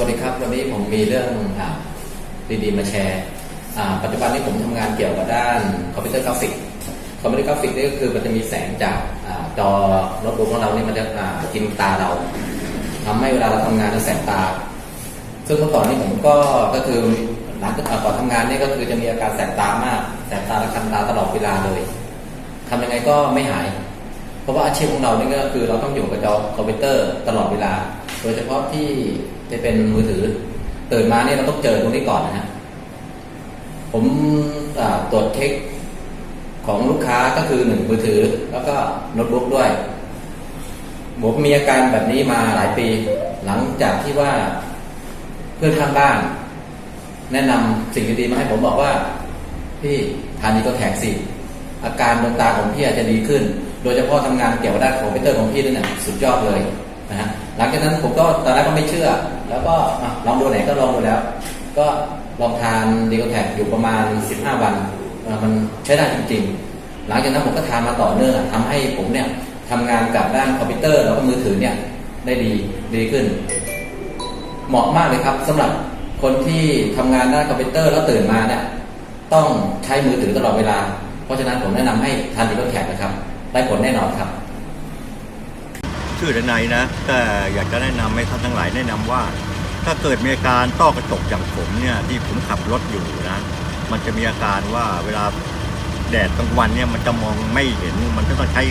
วัสดีครับ วันนี้ผมมีเรื่องอาดีๆมาแชร์ปัจจุบันนี้ผมทำงานเกี่ยวกับด้านคอมพิวเตอร์กราฟิกคอมพิวเตอร์กราฟิกนี่ก็คือมันจะมีแสงจากจอโน้ตบุ๊กของเราเนี่ยมันจะกินตาเราทำให้เวลาเราทำงานจะแสบตา ซึ่งเมื่อก่อนนี้ผมก็ก็คือหลังจากก่อนทำงานนี่ก็คือจะมีอาการแสบตามากแสบตาและคันตาตลอดเวลาเลยทำยังไงก็ไม่หาย เพราะว่าอาชีพของเรานี่ก็คือเราต้องอยู่กับจอคอมพิวเตอร์ตลอดเวลา โดยเฉพาะที่ จะเป็นมือถือตื่นมาเนี่ยเราต้องเจอตรงนี้ก่อนนะฮะผมตรวจเช็คของลูกค้าก็คือหนึ่งมือถือ แล้วก็โน้ตบุ๊กด้วยผมมีอาการแบบนี้มาหลายปี หลังจากที่ว่าเพื่อนข้างบ้าน แนะนำสิ่งดีๆมาให้ผมบอกว่า พี่ทานดีก็แท็กสิอาการดวงตาของพี่อาจจะดีขึ้น โดยเฉพาะทำงานเกี่ยวกับด้านคอมพิวเตอร์ของพี่นั่นน่ะสุดยอดเลยนะฮะ หลังจากนั้นผมก็ตอนแรกก็ไม่เชื่อ แล้วก็ลองดูไหนก็ลองดูแล้ว ก็ลองทานดีโกแท็กอยู่ประมาณ 15 วัน มันใช้ได้จริงๆ หลังจากนั้นผมก็ทานมาต่อเนื่องทำให้ผมเนี่ยทำงานกับด้านคอมพิวเตอร์ แล้วก็มือถือเนี่ยได้ดีดีขึ้น เหมาะมากเลยครับสำหรับคนที่ทำงานด้านคอมพิวเตอร์แล้วตื่นมาเนี่ยต้องใช้มือถือตลอดเวลา เพราะฉะนั้นผมแนะนำให้ทานดีโกแท็กนะครับ ได้ผลแน่นอนครับ ชื่อดนายนะแต่อยากจะแนะนำให้ท่านทั้งหลายแนะนำว่า ถ้าเกิดมีอาการต้อกระจกอย่างผมเนี่ยที่ผมขับรถอยู่นะ มันจะมีอาการว่าเวลาแดดกลางวันเนี่ยมันจะมองไม่เห็นมันก็ต้องใช้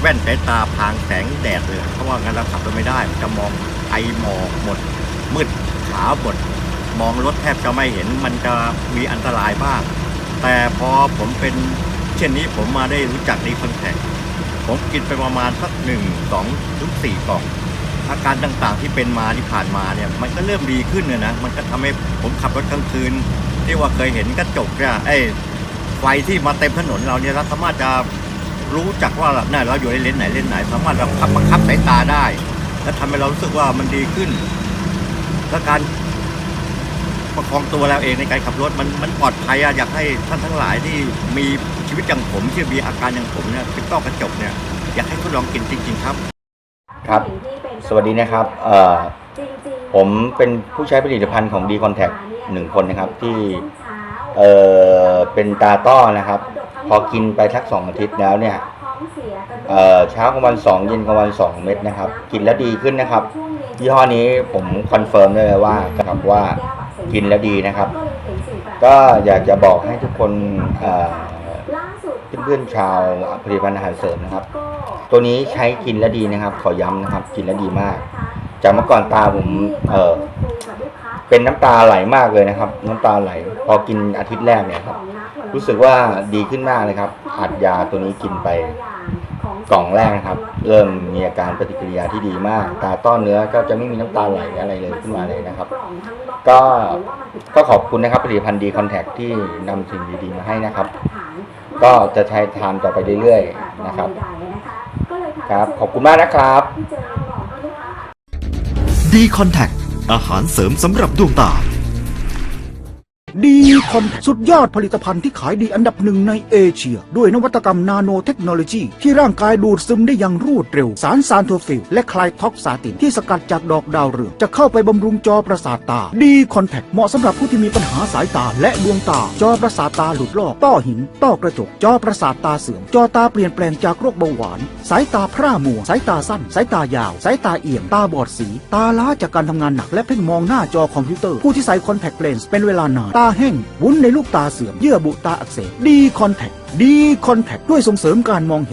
แว่นสายตาพรางแสงแดดเลยเพราะว่างั้นเราขับรถไม่ได้มันจะมองไอหมอกหมด มืดขาวหมดมองรถแทบจะไม่เห็นมันจะมีอันตรายบ้าง แต่พอผมเป็นเช่นนี้ผมมาได้รู้จักดีคอนแทค ผมกินไปประมาณสักหนึ่งสองถึงสี่กล่อง อาการต่างๆที่เป็นมาที่ผ่านมาเนี่ย มันก็เริ่มดีขึ้นเลยนะ มันก็ทำให้ผมขับรถกลางคืน ที่ว่าเคยเห็นกระจกเนี่ยไอ้ไฟที่มาเต็มถนนเราเนี่ยเราสามารถจะรู้จักว่าเนี่ยเราอยู่ในเลนไหนเลนไหน สามารถเราขับบังคับสายตาได้ และทำให้เรารู้สึกว่ามันดีขึ้นและการ ประคองตัวเราเองในการขับรถมันมันปลอดภัยอะอยากให้ท่านทั้งหลายที่มีชีวิตอย่างผมที่มีอาการอย่างผมเนี่ยเป็นต้อกระจกเนี่ยอยากให้ทดลองกินจริง ๆ ครับ ครับ สวัสดีนะครับเอ่อผมเป็นผู้ใช้ผลิตภัณฑ์ของ d c o n t a c t หนึ่งคนนะครับที่เอ่อเป็นตาต้อนะครับ พอกินไปสักสองอาทิตย์แล้วเนี่ยเอ่อเช้ากลางวันสองเย็นกลางวันสองเม็ดนะครับ กินแล้วดีขึ้นนะครับยี่ห้อนี้ผมคอนเฟิร์มได้เลยว่าครับว่า กินแล้วดีนะครับ ก็อยากจะบอกให้ทุกคนเอ่อเพื่อนๆชาวผลิตภัณฑ์อาหารเสริมนะครับ ตัวนี้ใช้กินแล้วดีนะครับ ขอย้ำนะครับ กินแล้วดีมาก จากเมื่อก่อนตาผมเออเป็นน้ำตาไหลมากเลยนะครับ น้ำตาไหล พอกินอาทิตย์แรกเนี่ยครับ รู้สึกว่าดีขึ้นมากเลยครับอัดยาตัวนี้กินไป กล่องแรกนะครับ เริ่มมีอาการปฏิกิริยาที่ดีมาก ตาต้อนเนื้อก็จะไม่มีน้ำตาไหลอะไรเลยขึ้นมาเลยนะครับ ก็ก็ขอบคุณนะครับผลิตภัณฑ์ดีคอนแทคที่นำสิ่งดีๆมาให้นะครับ ก็จะใช้ทานต่อไปเรื่อยๆนะครับ ครับขอบคุณมากนะครับดีคอนแทคอาหารเสริมสำหรับดวงตา ดีคอนสุดยอดผลิตภัณฑ์ที่ขายดีอันดับหนึ่งในเอเชีย ด้วยนวัตกรรมนาโนเทคโนโลยี ที่ร่างกายดูดซึมได้อย่างรวดเร็ว สารซานโทฟิลและคลายท็อกซาตินที่สกัดจากดอกดาวเรือง จะเข้าไปบำรุงจอประสาทตา ดีคอนแทคเหมาะสำหรับผู้ที่มีปัญหาสายตาและดวงตา จอประสาทตาหลุดลอกต้อหิน ต้อกระจก จอประสาทตาเสื่อม จอตาเปลี่ยนแปลงจากโรคเบาหวาน สายตาพร่ามัว สายตาสั้น สายตายาว สายตาเอียมตาบอดสี ตาล้าจากการทำงานหนัก และเพ่งมองหน้าจอคอมพิวเตอร์ ผู้ที่ใส่คอนแทคเลนส์เป็นเวลานานตาแห้งวุ้นในลูกตาเสื่อมเยื่อบุตาอักเสบดีคอนแทคดีคอนแทคด้วยส่งเสริมการมองเห็น